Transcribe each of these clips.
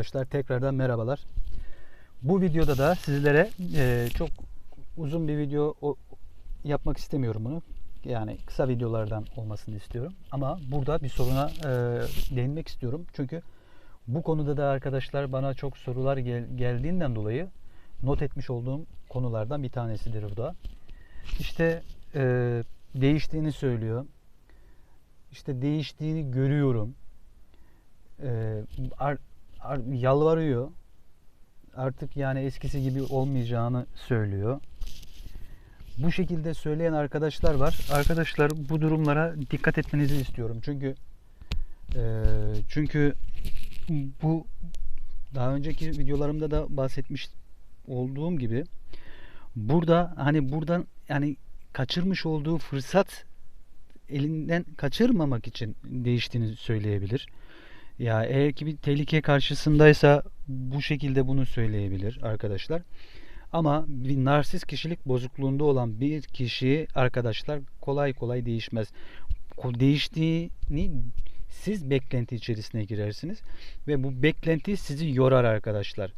Arkadaşlar tekrardan merhabalar. Bu videoda da sizlere e, çok uzun bir video o- yapmak istemiyorum bunu. Yani kısa videolardan olmasını istiyorum. Ama burada bir soruna e, değinmek istiyorum. Çünkü bu konuda da arkadaşlar bana çok sorular gel- geldiğinden dolayı not etmiş olduğum konulardan bir tanesidir bu da. İşte e, değiştiğini söylüyor. İşte değiştiğini görüyorum. E, yalvarıyor. Artık yani eskisi gibi olmayacağını söylüyor. Bu şekilde söyleyen arkadaşlar var. Arkadaşlar bu durumlara dikkat etmenizi istiyorum. Çünkü e, çünkü bu daha önceki videolarımda da bahsetmiş olduğum gibi burada hani buradan yani kaçırmış olduğu fırsat elinden kaçırmamak için değiştiğini söyleyebilir. Ya eğer ki bir tehlike karşısındaysa bu şekilde bunu söyleyebilir arkadaşlar. Ama bir narsist kişilik bozukluğunda olan bir kişi arkadaşlar kolay kolay değişmez. Değiştiğini siz beklenti içerisine girersiniz ve bu beklenti sizi yorar arkadaşlar.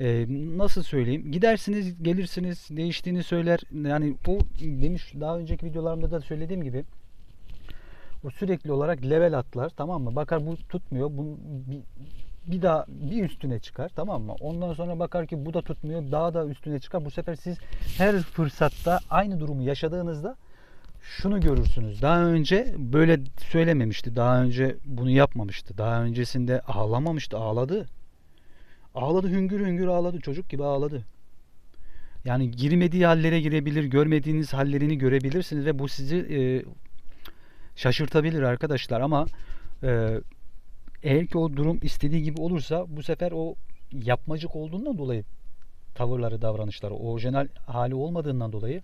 Ee, nasıl söyleyeyim? Gidersiniz, gelirsiniz, değiştiğini söyler. Yani o demiş daha önceki videolarımda da söylediğim gibi o sürekli olarak level atlar tamam mı? Bakar bu tutmuyor. Bu bir, bir daha bir üstüne çıkar tamam mı? Ondan sonra bakar ki bu da tutmuyor. Daha da üstüne çıkar. Bu sefer siz her fırsatta aynı durumu yaşadığınızda şunu görürsünüz. Daha önce böyle söylememişti. Daha önce bunu yapmamıştı. Daha öncesinde ağlamamıştı. Ağladı. Ağladı hüngür hüngür ağladı. Çocuk gibi ağladı. Yani girmediği hallere girebilir, görmediğiniz hallerini görebilirsiniz ve bu sizi e, şaşırtabilir arkadaşlar ama e, eğer ki o durum istediği gibi olursa bu sefer o yapmacık olduğundan dolayı tavırları, davranışları orijinal hali olmadığından dolayı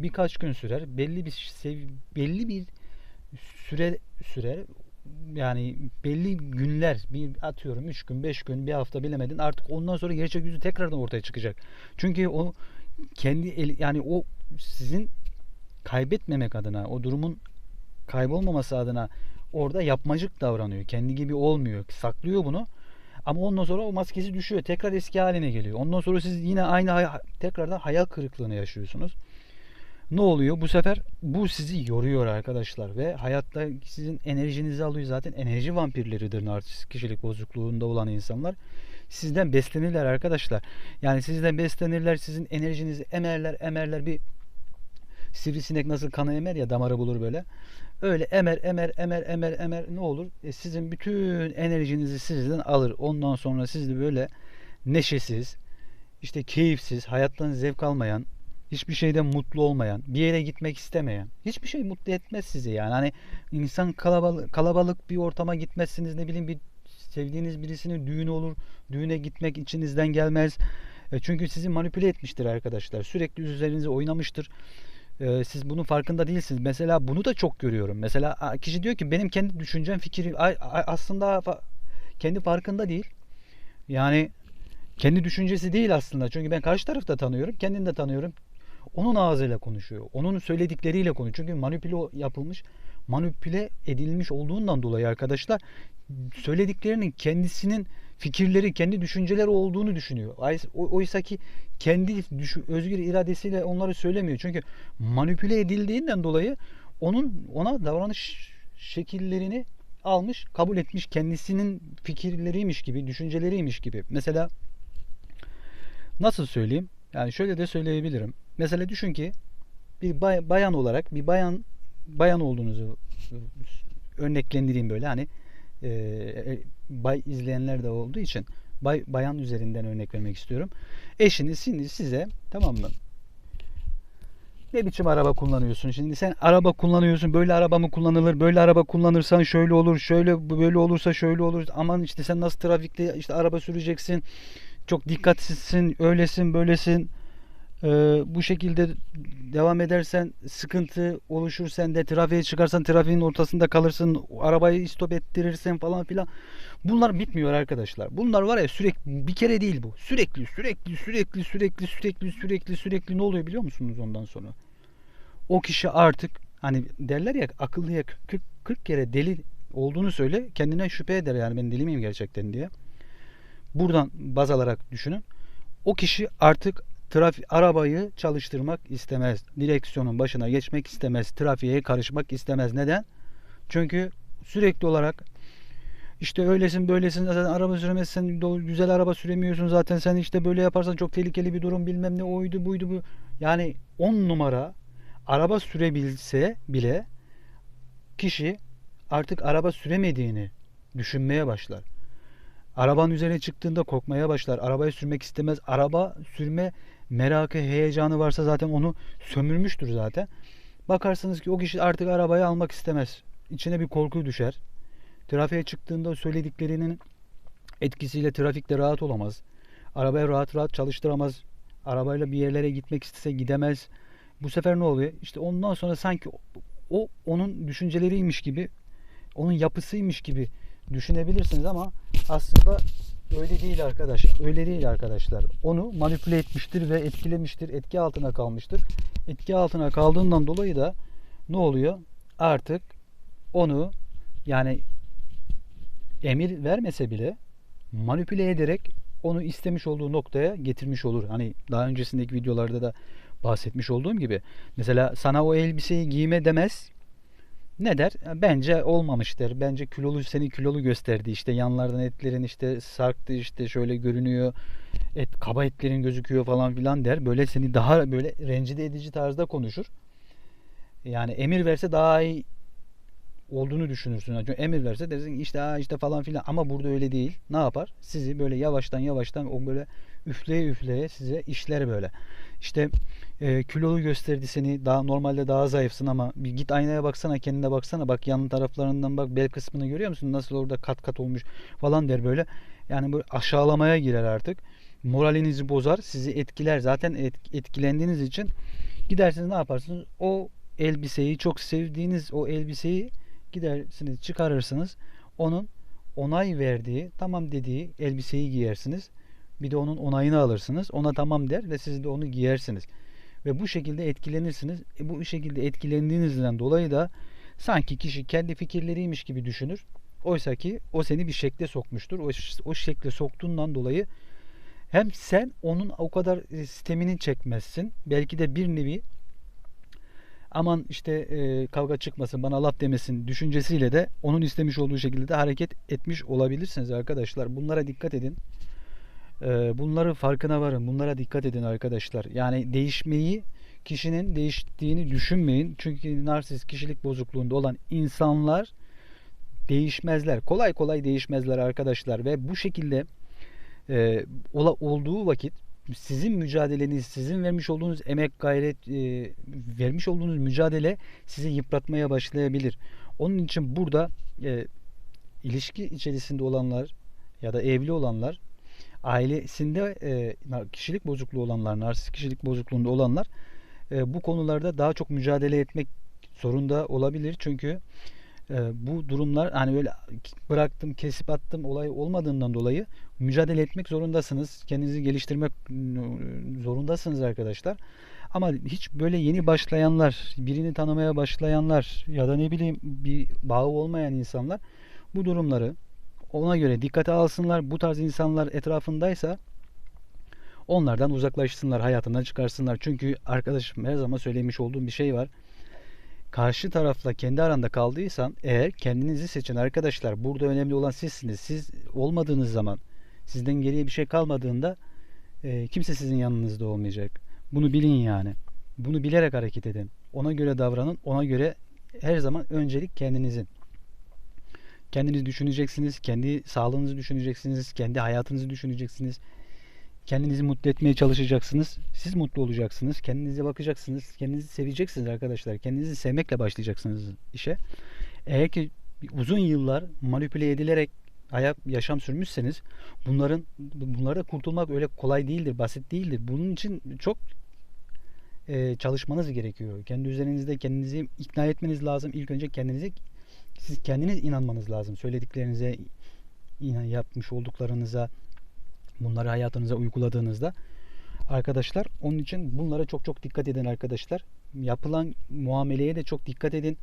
birkaç gün sürer. Belli bir belli bir süre sürer. Yani belli günler, bir atıyorum 3 gün, 5 gün, bir hafta bilemedin. Artık ondan sonra gerçek yüzü tekrardan ortaya çıkacak. Çünkü o kendi eli, yani o sizin kaybetmemek adına, o durumun kaybolmaması adına orada yapmacık davranıyor. Kendi gibi olmuyor. Saklıyor bunu. Ama ondan sonra o maskesi düşüyor. Tekrar eski haline geliyor. Ondan sonra siz yine aynı hay- tekrardan hayal kırıklığını yaşıyorsunuz. Ne oluyor? Bu sefer bu sizi yoruyor arkadaşlar ve hayatta sizin enerjinizi alıyor. Zaten enerji vampirleridir narsist kişilik bozukluğunda olan insanlar. Sizden beslenirler arkadaşlar. Yani sizden beslenirler, sizin enerjinizi emerler, emerler bir sivrisinek nasıl kanı emer ya damarı bulur böyle. Öyle emer emer emer emer emer ne olur? E, sizin bütün enerjinizi sizden alır. Ondan sonra siz de böyle neşesiz, işte keyifsiz, hayattan zevk almayan, hiçbir şeyden mutlu olmayan, bir yere gitmek istemeyen, hiçbir şey mutlu etmez sizi yani. Hani insan kalabalık, kalabalık bir ortama gitmezsiniz ne bileyim bir sevdiğiniz birisinin düğünü olur, düğüne gitmek içinizden gelmez. E, çünkü sizi manipüle etmiştir arkadaşlar. Sürekli üzerinize oynamıştır. Ee, siz bunun farkında değilsiniz. Mesela bunu da çok görüyorum. Mesela kişi diyor ki benim kendi düşüncem, fikrim aslında kendi farkında değil. Yani kendi düşüncesi değil aslında. Çünkü ben karşı tarafı da tanıyorum, kendini de tanıyorum. Onun ağzıyla konuşuyor. Onun söyledikleriyle konuşuyor. Çünkü manipüle yapılmış, manipüle edilmiş olduğundan dolayı arkadaşlar söylediklerinin kendisinin fikirleri, kendi düşünceleri olduğunu düşünüyor. Oysa ki kendi özgür iradesiyle onları söylemiyor. Çünkü manipüle edildiğinden dolayı onun ona davranış şekillerini almış, kabul etmiş, kendisinin fikirleriymiş gibi, düşünceleriymiş gibi. Mesela nasıl söyleyeyim? Yani şöyle de söyleyebilirim. Mesela düşün ki bir bay- bayan olarak bir bayan bayan olduğunuzu örneklendireyim böyle hani e, e, bay izleyenler de olduğu için bay, bayan üzerinden örnek vermek istiyorum. Eşiniz şimdi size tamam mı? Ne biçim araba kullanıyorsun? Şimdi sen araba kullanıyorsun. Böyle araba mı kullanılır? Böyle araba kullanırsan şöyle olur. Şöyle böyle olursa şöyle olur. Aman işte sen nasıl trafikte işte araba süreceksin. Çok dikkatsizsin. Öylesin, böylesin. Ee, bu şekilde devam edersen sıkıntı oluşur sende. Trafiğe çıkarsan trafiğin ortasında kalırsın. Arabayı istop ettirirsen falan filan. Bunlar bitmiyor arkadaşlar. Bunlar var ya sürekli bir kere değil bu. Sürekli sürekli sürekli sürekli sürekli sürekli sürekli ne oluyor biliyor musunuz ondan sonra? O kişi artık hani derler ya akıllıya 40, 40 kere deli olduğunu söyle kendine şüphe eder yani ben deli miyim gerçekten? diye. Buradan baz alarak düşünün. O kişi artık trafik arabayı çalıştırmak istemez. Direksiyonun başına geçmek istemez. Trafiğe karışmak istemez. Neden? Çünkü sürekli olarak işte öylesin böylesin zaten araba süremezsen güzel araba süremiyorsun zaten sen işte böyle yaparsan çok tehlikeli bir durum bilmem ne oydu buydu bu. Yani 10 numara araba sürebilse bile kişi artık araba süremediğini düşünmeye başlar. Arabanın üzerine çıktığında korkmaya başlar. Arabayı sürmek istemez. Araba sürme merakı, heyecanı varsa zaten onu sömürmüştür zaten. Bakarsınız ki o kişi artık arabayı almak istemez. İçine bir korku düşer. Trafiğe çıktığında söylediklerinin etkisiyle trafikte rahat olamaz. Arabayı rahat rahat çalıştıramaz. Arabayla bir yerlere gitmek istese gidemez. Bu sefer ne oluyor? İşte ondan sonra sanki o, onun düşünceleriymiş gibi, onun yapısıymış gibi düşünebilirsiniz ama aslında öyle değil arkadaşlar. Öyle değil arkadaşlar. Onu manipüle etmiştir ve etkilemiştir. Etki altına kalmıştır. Etki altına kaldığından dolayı da ne oluyor? Artık onu yani emir vermese bile manipüle ederek onu istemiş olduğu noktaya getirmiş olur. Hani daha öncesindeki videolarda da bahsetmiş olduğum gibi. Mesela sana o elbiseyi giyme demez. Ne der? Bence olmamış der. Bence kilolu seni kilolu gösterdi. İşte yanlardan etlerin işte sarktı işte şöyle görünüyor. Et kaba etlerin gözüküyor falan filan der. Böyle seni daha böyle rencide edici tarzda konuşur. Yani emir verse daha iyi olduğunu düşünürsün. Çünkü emir verse dersin işte ha işte falan filan ama burada öyle değil. Ne yapar? Sizi böyle yavaştan yavaştan o böyle üfleye üfleye size işler böyle. İşte e, kilolu gösterdi seni. Daha normalde daha zayıfsın ama bir git aynaya baksana, kendine baksana. Bak yan taraflarından bak bel kısmını görüyor musun? Nasıl orada kat kat olmuş falan der böyle. Yani böyle aşağılamaya girer artık. Moralinizi bozar, sizi etkiler. Zaten et, etkilendiğiniz için gidersiniz ne yaparsınız? O elbiseyi çok sevdiğiniz o elbiseyi gidersiniz çıkarırsınız. Onun onay verdiği, tamam dediği elbiseyi giyersiniz. Bir de onun onayını alırsınız. Ona tamam der ve siz de onu giyersiniz. Ve bu şekilde etkilenirsiniz. E bu şekilde etkilendiğinizden dolayı da sanki kişi kendi fikirleriymiş gibi düşünür. Oysa ki o seni bir şekle sokmuştur. O, o şekle soktuğundan dolayı hem sen onun o kadar sistemini çekmezsin. Belki de bir nevi aman işte e, kavga çıkmasın bana laf demesin düşüncesiyle de onun istemiş olduğu şekilde de hareket etmiş olabilirsiniz arkadaşlar. Bunlara dikkat edin. E, bunları farkına varın. Bunlara dikkat edin arkadaşlar. Yani değişmeyi kişinin değiştiğini düşünmeyin. Çünkü narsist kişilik bozukluğunda olan insanlar değişmezler. Kolay kolay değişmezler arkadaşlar ve bu şekilde e, ola, olduğu vakit sizin mücadeleniz, sizin vermiş olduğunuz emek, gayret, e, vermiş olduğunuz mücadele sizi yıpratmaya başlayabilir. Onun için burada e, ilişki içerisinde olanlar ya da evli olanlar, ailesinde e, kişilik bozukluğu olanlar, narsist kişilik bozukluğunda olanlar e, bu konularda daha çok mücadele etmek zorunda olabilir. Çünkü e, bu durumlar hani böyle bıraktım, kesip attım olay olmadığından dolayı mücadele etmek zorundasınız. Kendinizi geliştirmek zorundasınız arkadaşlar. Ama hiç böyle yeni başlayanlar, birini tanımaya başlayanlar ya da ne bileyim bir bağı olmayan insanlar bu durumları ona göre dikkate alsınlar. Bu tarz insanlar etrafındaysa onlardan uzaklaşsınlar, hayatından çıkarsınlar. Çünkü arkadaşım her zaman söylemiş olduğum bir şey var. Karşı tarafla kendi aranda kaldıysan eğer kendinizi seçin arkadaşlar. Burada önemli olan sizsiniz. Siz olmadığınız zaman sizden geriye bir şey kalmadığında e, kimse sizin yanınızda olmayacak. Bunu bilin yani. Bunu bilerek hareket edin. Ona göre davranın. Ona göre her zaman öncelik kendinizin. Kendinizi düşüneceksiniz. Kendi sağlığınızı düşüneceksiniz. Kendi hayatınızı düşüneceksiniz. Kendinizi mutlu etmeye çalışacaksınız. Siz mutlu olacaksınız. Kendinize bakacaksınız. Kendinizi seveceksiniz arkadaşlar. Kendinizi sevmekle başlayacaksınız işe. Eğer ki uzun yıllar manipüle edilerek hayat yaşam sürmüşseniz bunların bunlarda kurtulmak öyle kolay değildir, basit değildir. Bunun için çok e, çalışmanız gerekiyor. Kendi üzerinizde kendinizi ikna etmeniz lazım. İlk önce kendinizi siz kendiniz inanmanız lazım. Söylediklerinize, yapmış olduklarınıza, bunları hayatınıza uyguladığınızda arkadaşlar onun için bunlara çok çok dikkat edin arkadaşlar. Yapılan muameleye de çok dikkat edin.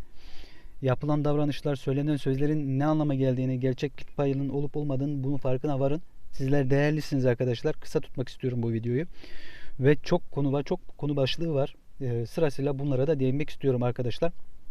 Yapılan davranışlar, söylenen sözlerin ne anlama geldiğini, gerçeklik payının olup olmadığını bunun farkına varın. Sizler değerlisiniz arkadaşlar. Kısa tutmak istiyorum bu videoyu. Ve çok konu var, çok konu başlığı var. Ee, sırasıyla bunlara da değinmek istiyorum arkadaşlar.